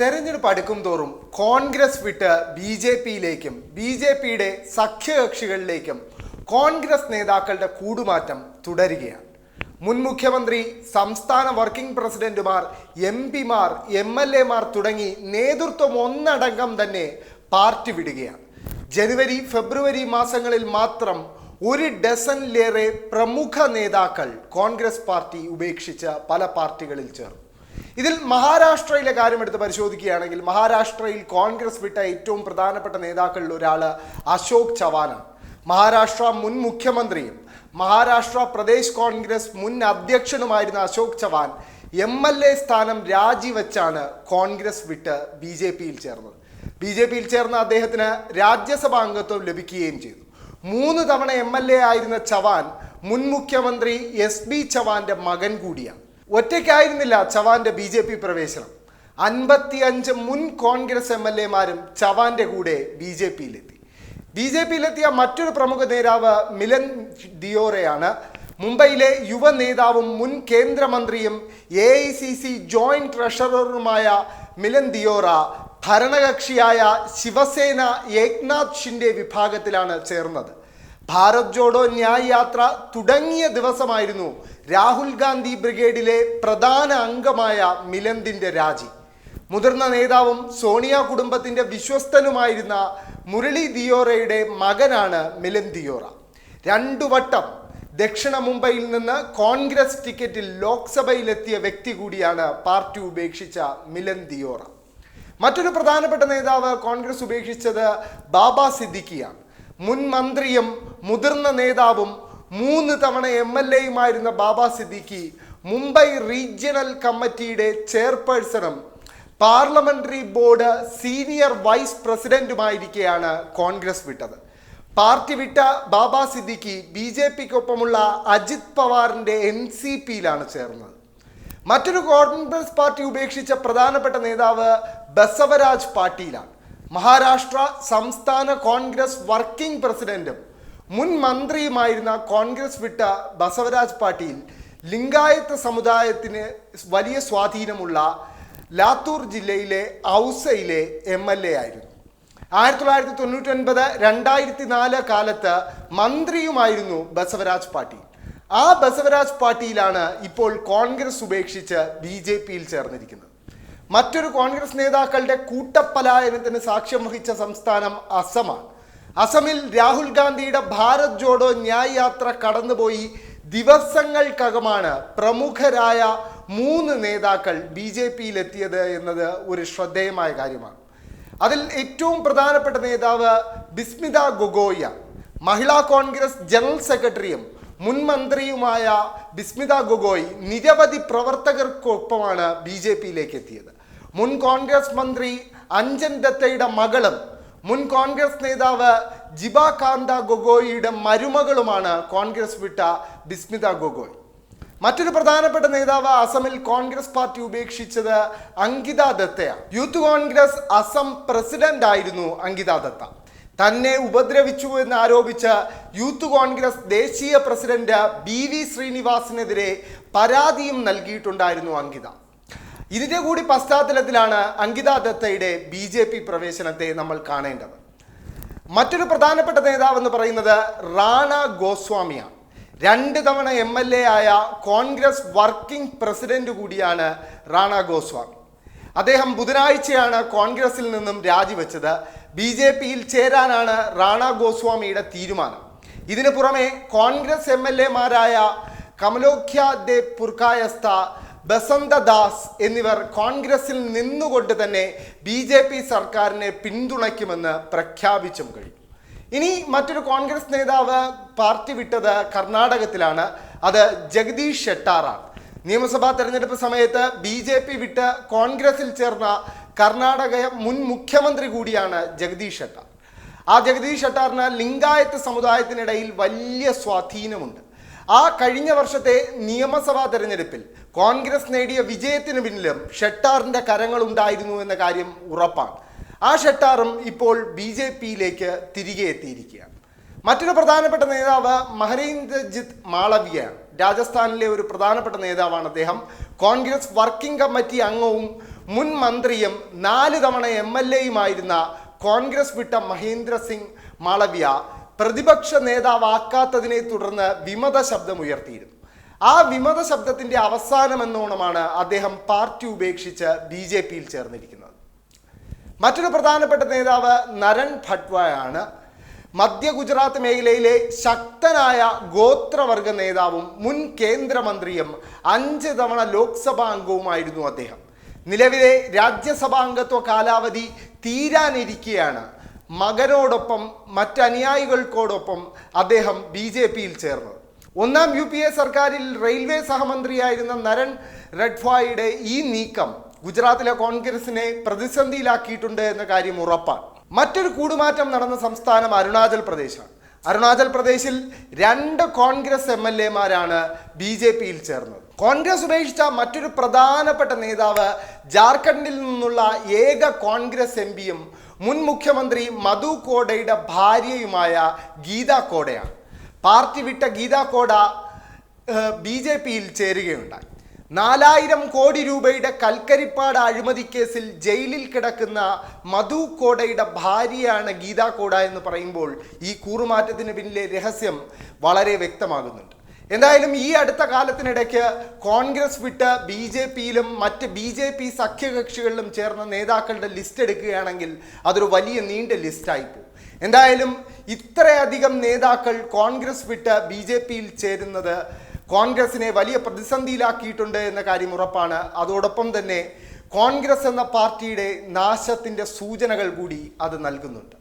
തെരഞ്ഞെടുപ്പ് അടുക്കും തോറും കോൺഗ്രസ് വിട്ട് ബി ജെ പിയിലേക്കും ബി ജെ പിയുടെ സഖ്യകക്ഷികളിലേക്കും കോൺഗ്രസ് നേതാക്കളുടെ കൂടുമാറ്റം തുടരുകയാണ്. മുൻ മുഖ്യമന്ത്രി സംസ്ഥാന വർക്കിംഗ് പ്രസിഡന്റുമാർ എം പിമാർ എം എൽ എമാർ തുടങ്ങി നേതൃത്വം ഒന്നടങ്കം തന്നെ പാർട്ടി വിടുകയാണ്. ജനുവരി ഫെബ്രുവരി മാസങ്ങളിൽ മാത്രം ഒരു ഡസനിലേറെ പ്രമുഖ നേതാക്കൾ കോൺഗ്രസ് പാർട്ടി ഉപേക്ഷിച്ച് പല പാർട്ടികളിൽ ചേർന്നു. ഇതിൽ മഹാരാഷ്ട്രയിലെ കാര്യം എടുത്ത് പരിശോധിക്കുകയാണെങ്കിൽ മഹാരാഷ്ട്രയിൽ കോൺഗ്രസ് വിട്ട ഏറ്റവും പ്രധാനപ്പെട്ട നേതാക്കളിൽ ഒരാൾ അശോക് ചവാനാണ്. മഹാരാഷ്ട്ര മുൻ മുഖ്യമന്ത്രിയും മഹാരാഷ്ട്ര പ്രദേശ് കോൺഗ്രസ് മുൻ അധ്യക്ഷനുമായിരുന്ന Ashok Chavan M L A സ്ഥാനം രാജിവെച്ചാണ് കോൺഗ്രസ് വിട്ട് ബി ജെ പിയിൽ ചേർന്നത്. ബി ജെ പിയിൽ ചേർന്ന അദ്ദേഹത്തിന് രാജ്യസഭാ അംഗത്വം ലഭിക്കുകയും ചെയ്തു. മൂന്ന് തവണ എം എൽ എ ആയിരുന്ന ചവാൻ മുൻ മുഖ്യമന്ത്രി എസ് ബി ചവാന്റെ മകൻ കൂടിയാണ്. ഒറ്റയ്ക്കായിരുന്നില്ല ചവാന്റെ ബി ജെ പി പ്രവേശനം. അൻപത്തിയഞ്ച് മുൻ കോൺഗ്രസ് എം എൽ എമാരും ചവാന്റെ കൂടെ ബി ജെ പിയിലെത്തി. ബി ജെ പിയിലെത്തിയ മറ്റൊരു പ്രമുഖ നേതാവ് മിലൻ ദിയോറയാണ്. മുംബൈയിലെ യുവ നേതാവും മുൻ കേന്ദ്രമന്ത്രിയും A I C C joint ട്രഷററുമായ Milind Deora ഭരണകക്ഷിയായ ശിവസേന ഏക്നാഥ് ഷിൻഡെ വിഭാഗത്തിലാണ് ചേർന്നത്. ഭാരത് ജോഡോ ന്യായ് യാത്ര തുടങ്ങിയ ദിവസമായിരുന്നു രാഹുൽ ഗാന്ധി ബ്രിഗേഡിലെ പ്രധാന അംഗമായ മിലന്തിന്റെ രാജി. മുതിർന്ന നേതാവും സോണിയ കുടുംബത്തിന്റെ വിശ്വസ്തനുമായിരുന്ന മുരളി ദിയോറയുടെ മകനാണ് മിലൻ ദിയോറ. രണ്ടു വട്ടം ദക്ഷിണ മുംബൈയിൽ നിന്ന് കോൺഗ്രസ് ടിക്കറ്റിൽ ലോക്സഭയിലെത്തിയ വ്യക്തി കൂടിയാണ് പാർട്ടി ഉപേക്ഷിച്ച മിലൻ ദിയോറ. മറ്റൊരു പ്രധാനപ്പെട്ട നേതാവ് കോൺഗ്രസ് ഉപേക്ഷിച്ചത് ബാബ സിദ്ദിഖിയാണ്. മുൻ മന്ത്രിയും മുതിർന്ന നേതാവും മൂന്ന് തവണ എം എൽ എയുമായിരുന്ന ബാബ സിദ്ദിഖി മുംബൈ റീജിയണൽ കമ്മിറ്റിയുടെ ചെയർപേഴ്സണും പാർലമെന്ററി ബോർഡ് സീനിയർ വൈസ് പ്രസിഡന്റുമായിരിക്കെയാണ് കോൺഗ്രസ് വിട്ടത്. പാർട്ടി വിട്ട ബാബ സിദ്ദിഖി ബി ജെ പിക്കൊപ്പമുള്ള അജിത് പവാറിന്റെ എൻ സി പിയിലാണ് ചേർന്നത്. മറ്റൊരു കോൺഗ്രസ് പാർട്ടി ഉപേക്ഷിച്ച പ്രധാനപ്പെട്ട നേതാവ് ബസവരാജ് പാട്ടീലാണ്. മഹാരാഷ്ട്ര സംസ്ഥാന കോൺഗ്രസ് വർക്കിംഗ് പ്രസിഡന്റും മുൻ മന്ത്രിയുമായിരുന്ന കോൺഗ്രസ് വിട്ട ബസവരാജ് പാട്ടീൽ ലിംഗായത്ത് സമുദായത്തിന് വലിയ സ്വാധീനമുള്ള ലാത്തൂർ ജില്ലയിലെ ഔസയിലെ എം എൽ എ ആയിരുന്നു. ആയിരത്തി തൊള്ളായിരത്തി തൊണ്ണൂറ്റി ഒൻപത് രണ്ടായിരത്തി നാല് കാലത്ത് മന്ത്രിയുമായിരുന്നു ബസവരാജ് പാട്ടീൽ. ആ ബസവരാജ് പാട്ടീലാണ് ഇപ്പോൾ കോൺഗ്രസ് ഉപേക്ഷിച്ച് ബി ജെ പിയിൽ ചേർന്നിരിക്കുന്നത്. മറ്റൊരു കോൺഗ്രസ് നേതാക്കളുടെ കൂട്ടപ്പലായനത്തിന് സാക്ഷ്യം വഹിച്ച സംസ്ഥാനം അസമാണ്. അസമിൽ രാഹുൽ ഗാന്ധിയുടെ ഭാരത് ജോഡോ ന്യായ് യാത്ര കടന്നുപോയി ദിവസങ്ങൾക്കകമാണ് പ്രമുഖരായ മൂന്ന് നേതാക്കൾ ബി ജെ പിയിലെത്തിയത് എന്നത് ഒരു ശ്രദ്ധേയമായ കാര്യമാണ്. അതിൽ ഏറ്റവും പ്രധാനപ്പെട്ട നേതാവ് ബിസ്മിത ഗൊഗോയ മഹിളാ കോൺഗ്രസ് ജനറൽ സെക്രട്ടറിയും മുൻ മന്ത്രിയുമായ ബിസ്മിത ഗൊഗോയ് നിരവധി പ്രവർത്തകർക്കൊപ്പമാണ് ബി ജെ പിയിലേക്ക് എത്തിയത്. മുൻ കോൺഗ്രസ് മന്ത്രി അഞ്ജൻ ദത്തയുടെ മകളും മുൻ കോൺഗ്രസ് നേതാവ് ജിബ കാന്ത ഗൊഗോയിയുടെ മരുമകളുമാണ് കോൺഗ്രസ് വിട്ട ബിസ്മിത ഗൊഗോയ്. മറ്റൊരു പ്രധാനപ്പെട്ട നേതാവ് അസമിൽ കോൺഗ്രസ് പാർട്ടി ഉപേക്ഷിച്ചത് അങ്കിത ദത്തയാണ്. യൂത്ത് കോൺഗ്രസ് അസം പ്രസിഡന്റ് ആയിരുന്നു അങ്കിത ദത്ത. തന്നെ ഉപദ്രവിച്ചു എന്ന് ആരോപിച്ച് യൂത്ത് കോൺഗ്രസ് ദേശീയ പ്രസിഡന്റ് ബി വി ശ്രീനിവാസിനെതിരെ പരാതിയും നൽകിയിട്ടുണ്ടായിരുന്നു അങ്കിത. ഇതിന്റെ കൂടി പശ്ചാത്തലത്തിലാണ് അങ്കിത ദത്തയുടെ ബി ജെ പി പ്രവേശനത്തെ നമ്മൾ കാണേണ്ടത്. മറ്റൊരു പ്രധാനപ്പെട്ട നേതാവ് എന്ന് പറയുന്നത് റാണ ഗോസ്വാമിയാണ്. രണ്ട് തവണ എം എൽ എ ആയ കോൺഗ്രസ് വർക്കിംഗ് പ്രസിഡന്റ് കൂടിയാണ് റാണ ഗോസ്വാമി. അദ്ദേഹം ബുധനാഴ്ചയാണ് കോൺഗ്രസിൽ നിന്നും രാജിവെച്ചത്. ബി ജെ പിയിൽ ചേരാനാണ് റാണ ഗോസ്വാമിയുടെ തീരുമാനം. ഇതിനു പുറമെ കോൺഗ്രസ് എം എൽ എമാരായ കമലോഖ്യ ദേ പുർക്കായസ്ത ബസന്ത ദാസ് എന്നിവർ കോൺഗ്രസിൽ നിന്നുകൊണ്ട് തന്നെ ബി ജെ പി സർക്കാരിനെ പിന്തുണയ്ക്കുമെന്ന് പ്രഖ്യാപിച്ചും കഴിഞ്ഞു. ഇനി മറ്റൊരു കോൺഗ്രസ് നേതാവ് പാർട്ടി വിട്ടത് കർണാടകത്തിലാണ്. അത് ജഗദീഷ് ഷെട്ടാറാണ്. നിയമസഭാ തെരഞ്ഞെടുപ്പ് സമയത്ത് ബി ജെ പി വിട്ട് കോൺഗ്രസിൽ ചേർന്ന കർണാടക മുൻ മുഖ്യമന്ത്രി കൂടിയാണ് ജഗദീഷ് ഷെട്ടാർ. ആ ജഗദീഷ് ഷെട്ടാറിന് ലിംഗായത്ത് സമുദായത്തിനിടയിൽ വലിയ സ്വാധീനമുണ്ട്. ആ കഴിഞ്ഞ വർഷത്തെ നിയമസഭാ തെരഞ്ഞെടുപ്പിൽ കോൺഗ്രസ് നേടിയ വിജയത്തിന് പിന്നിലും ഷെട്ടാറിന്റെ കരങ്ങൾ ഉണ്ടായിരുന്നു എന്ന കാര്യം ഉറപ്പാണ്. ആ ഷെട്ടാറും ഇപ്പോൾ ബി ജെ പിയിലേക്ക് തിരികെ എത്തിയിരിക്കുകയാണ്. മറ്റൊരു പ്രധാനപ്പെട്ട നേതാവ് മഹരീന്ദ്രജിത്ത് മാളവ്യ രാജസ്ഥാനിലെ ഒരു പ്രധാനപ്പെട്ട നേതാവാണ് അദ്ദേഹം. കോൺഗ്രസ് വർക്കിംഗ് കമ്മിറ്റി അംഗവും മുൻ മന്ത്രിയും നാല് തവണ എം എൽ എയുമായിരുന്ന കോൺഗ്രസ് വിട്ട മഹേന്ദ്ര സിംഗ് മാളവ്യ പ്രതിപക്ഷ നേതാവാക്കാത്തതിനെ തുടർന്ന് വിമത ശബ്ദമുയർത്തിയിരുന്നു. ആ വിമത ശബ്ദത്തിന്റെ അവസാനം എന്നോണമാണ് അദ്ദേഹം പാർട്ടി ഉപേക്ഷിച്ച് ബി ജെ പിയിൽ ചേർന്നിരിക്കുന്നത്. മറ്റൊരു പ്രധാനപ്പെട്ട നേതാവ് നരൺ ഭട്വായാണ്. മധ്യ ഗുജറാത്ത് മേഖലയിലെ ശക്തനായ ഗോത്രവർഗ നേതാവും മുൻ കേന്ദ്രമന്ത്രിയും അഞ്ച് തവണ ലോക്സഭാ അംഗവുമായിരുന്നു അദ്ദേഹം. നിലവിലെ രാജ്യസഭാ അംഗത്വ കാലാവധി തീരാനിരിക്കെയാണ്. മകനോടൊപ്പം മറ്റനുയായികൾക്കോടൊപ്പം അദ്ദേഹം ബി ജെ പിയിൽ ചേർന്നത്. ഒന്നാം യു പി എ സർക്കാരിൽ റെയിൽവേ സഹമന്ത്രിയായിരുന്ന നരൻ റെഡ്ഫായുടെ ഈ നീക്കം ഗുജറാത്തിലെ കോൺഗ്രസിനെ പ്രതിസന്ധിയിലാക്കിയിട്ടുണ്ട് എന്ന കാര്യം ഉറപ്പാണ്. മറ്റൊരു കൂടുമാറ്റം നടന്ന സംസ്ഥാനം അരുണാചൽ പ്രദേശാണ്. അരുണാചൽ പ്രദേശിൽ രണ്ട് കോൺഗ്രസ് എം എൽ എമാരാണ് ബി ജെ പിയിൽ ചേർന്നത്. കോൺഗ്രസ് ഉപേക്ഷിച്ച മറ്റൊരു പ്രധാനപ്പെട്ട നേതാവ് ജാർഖണ്ഡിൽ നിന്നുള്ള ഏക കോൺഗ്രസ് എം പിയും മുൻ മുഖ്യമന്ത്രി മധു കോടയുടെ ഭാര്യയുമായ ഗീത കോടയാണ് പാർട്ടി വിട്ട ഗീത കോട ബി ജെ പിയിൽ ചേരുകയുണ്ടായി. നാലായിരം കോടി രൂപയുടെ കൽക്കരിപ്പാട് അഴിമതി കേസിൽ ജയിലിൽ കിടക്കുന്ന മധു കോടയുടെ ഭാര്യയാണ് ഗീത കോട എന്ന് പറയുമ്പോൾ ഈ കൂറുമാറ്റത്തിന് പിന്നിലെ രഹസ്യം വളരെ വ്യക്തമാകുന്നുണ്ട്. എന്തായാലും ഈ അടുത്ത കാലത്തിനിടയ്ക്ക് കോൺഗ്രസ് വിട്ട് ബി ജെ പിയിലും മറ്റ് ബി ജെ പി സഖ്യകക്ഷികളിലും ചേർന്ന നേതാക്കളുടെ ലിസ്റ്റ് എടുക്കുകയാണെങ്കിൽ അതൊരു വലിയ നീണ്ട ലിസ്റ്റായി പോകും. എന്തായാലും ഇത്രയധികം നേതാക്കൾ കോൺഗ്രസ് വിട്ട് ബി ജെ പിയിൽ ചേരുന്നത് കോൺഗ്രസിനെ വലിയ പ്രതിസന്ധിയിലാക്കിയിട്ടുണ്ട് എന്ന കാര്യം ഉറപ്പാണ്. അതോടൊപ്പം തന്നെ കോൺഗ്രസ് എന്ന പാർട്ടിയുടെ നാശത്തിന്റെ സൂചനകൾ കൂടി അത് നൽകുന്നുണ്ട്.